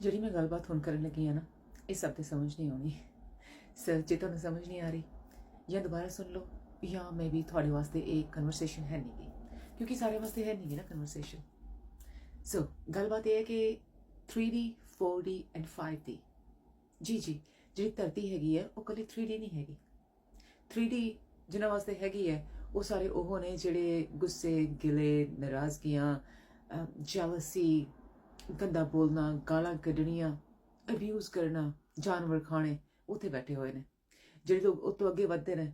ਜਿਹੜੀ ਮੈਂ ਗੱਲਬਾਤ ਹੁਣ ਕਰਨ ਲੱਗੀ ਆ ਨਾ, ਇਹ ਸਭ ਤੇ ਸਮਝ ਨਹੀਂ ਆਉਣੀ। ਸਰ, ਜੇ ਤੁਹਾਨੂੰ ਸਮਝ ਨਹੀਂ ਆ ਰਹੀ, ਜਾਂ ਦੁਬਾਰਾ ਸੁਣ ਲਓ, ਜਾਂ ਮੈਂ ਵੀ ਤੁਹਾਡੇ ਵਾਸਤੇ ਇਹ ਕਨਵਰਸੇਸ਼ਨ ਹੈ ਨਹੀਂ ਗਈ ਕਿਉਂਕਿ ਸਾਰੇ ਵਾਸਤੇ ਹੈ ਨਹੀਂ ਨਾ ਕਨਵਰਸੇਸ਼ਨ ਸੋ ਗੱਲਬਾਤ ਇਹ ਹੈ ਕਿ 3D 4D ਐਂਡ 5D ਜੀ ਜੀ, ਜਿਹੜੀ ਧਰਤੀ ਹੈਗੀ ਹੈ ਉਹ ਕੱਲੀ 3D ਨਹੀਂ ਹੈਗੀ। 3D ਜਿਨ੍ਹਾਂ ਵਾਸਤੇ ਹੈਗੀ ਹੈ ਉਹ ਸਾਰੇ ਉਹ ਨੇ ਜਿਹੜੇ ਗੁੱਸੇ, ਗਿਲੇ, ਨਾਰਾਜ਼ਗੀਆਂ ਜੈਲਸੀ ਗੰਦਾ ਬੋਲਣਾ, ਗਾਲਾਂ ਕੱਢਣੀਆਂ ਅਬਿਊਜ਼ ਕਰਨਾ, ਜਾਨਵਰ ਖਾਣੇ ਉੱਥੇ ਬੈਠੇ ਹੋਏ ਨੇ। ਜਿਹੜੇ ਲੋਕ ਉਹ ਤੋਂ ਅੱਗੇ ਵੱਧਦੇ ਨੇ,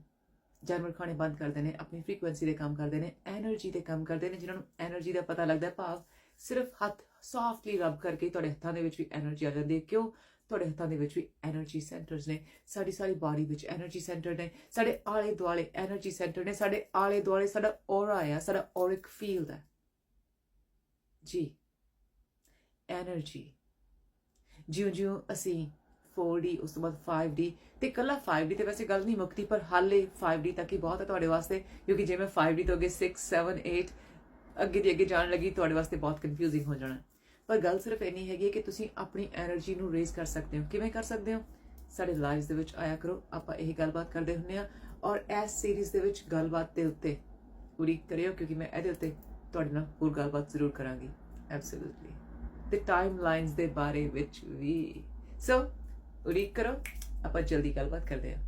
ਜਾਨਵਰ ਖਾਣੇ ਬੰਦ ਕਰਦੇ ਨੇ, ਆਪਣੀ ਫ੍ਰੀਕੁਐਂਸੀ ਦੇ ਕੰਮ ਕਰਦੇ ਨੇ એનર્ਜੀ ਦੇ ਕੰਮ ਕਰਦੇ ਨੇ, ਜਿਨ੍ਹਾਂ ਨੂੰ એનર્ਜੀ ਦਾ ਪਤਾ ਲੱਗਦਾ ਭਾਵ ਸਿਰਫ ਹੱਥ ਸੌਫਟਲੀ ਰਬ ਕਰਕੇ ਤੁਹਾਡੇ ਹੱਥਾਂ ਦੇ ਵਿੱਚ ਵੀ એનર્ਜੀ ਆ ਜਾਂਦੀ ਹੈ। ਕਿਉਂ? ਤੁਹਾਡੇ ਹੱਥਾਂ ਦੇ ਵਿੱਚ ਵੀ એનર્ਜੀ ਸੈਂਟਰਸ ਨੇ। ਸਾਡੀ ਸਾਰੀ ਬਾਡੀ ਵਿੱਚ એનર્ਜੀ ਸੈਂਟਰ ਨੇ। ਸਾਡੇ ਆਲੇ ਦੁਆਲੇ એનર્ਜੀ ਸੈਂਟਰ ਨੇ। ਸਾਡੇ ਆਲੇ ਦੁਆਲੇ ਸਾਡਾ ਔਰਾ ਆ, ਸਾਡਾ ਔਰਿਕ ਫੀਲਡ ਹੈ ਜੀ। ਐਨਰਜੀ ਜਿਉਂ ਜਿਉਂ ਅਸੀਂ 4D ਉਸ ਤੋਂ ਬਾਅਦ 5D ਤੇ ਕੱਲਾ 5D ਤੇ ਵੈਸੇ ਗੱਲ ਨਹੀਂ ਮੁਕਤੀ ਪਰ ਹਾਲੇ 5D ਤੱਕ ਹੀ ਬਹੁਤ ਹੈ ਤੁਹਾਡੇ ਵਾਸਤੇ, ਕਿਉਂਕਿ ਜੇ ਮੈਂ 5D ਤੋਂ ਅੱਗੇ 6 7 8 ਅੱਗੇ ਦੀ ਅੱਗੇ ਜਾਣ ਲੱਗੀ, ਤੁਹਾਡੇ ਵਾਸਤੇ ਬਹੁਤ ਕਨਫਿਊਜ਼ਿੰਗ ਹੋ ਜਾਣਾ। ਪਰ ਗੱਲ ਸਿਰਫ ਇੰਨੀ ਹੈਗੀ ਕਿ ਤੁਸੀਂ ਆਪਣੀ એનર્ਜੀ ਨੂੰ ਰੇਜ਼ ਕਰ ਸਕਦੇ ਹੋ। ਕਿਵੇਂ ਕਰ ਸਕਦੇ ਹੋ? ਸਾਡੇ ਲਾਈਵਸ ਦੇ ਵਿੱਚ ਆਇਆ ਕਰੋ, ਆਪਾਂ ਇਹ ਗੱਲਬਾਤ ਕਰਦੇ ਹੁੰਦੇ ਆ ਔਰ ਇਸ ਸੀਰੀਜ਼ ਦੇ ਵਿੱਚ ਗੱਲਬਾਤ ਦੇ ਉੱਤੇ ਪੂਰੀ ਕਰਿਓ, ਕਿਉਂਕਿ ਮੈਂ ਇਹਦੇ ਉੱਤੇ ਤੁਹਾਡੇ ਨਾਲ ਹੋਰ ਗੱਲਬਾਤ ਜ਼ਰੂਰ ਕਰਾਂਗੀ। ਐਬਸੋਲੂਟਲੀ ਤੇ ਟਾਈਮ ਲਾਈਨਸ ਦੇ ਬਾਰੇ ਵਿੱਚ ਵੀ। ਸੋ ਉਡੀਕ ਕਰੋ। ਆਪਾਂ ਜਲਦੀ ਗੱਲਬਾਤ ਕਰਦੇ ਹਾਂ।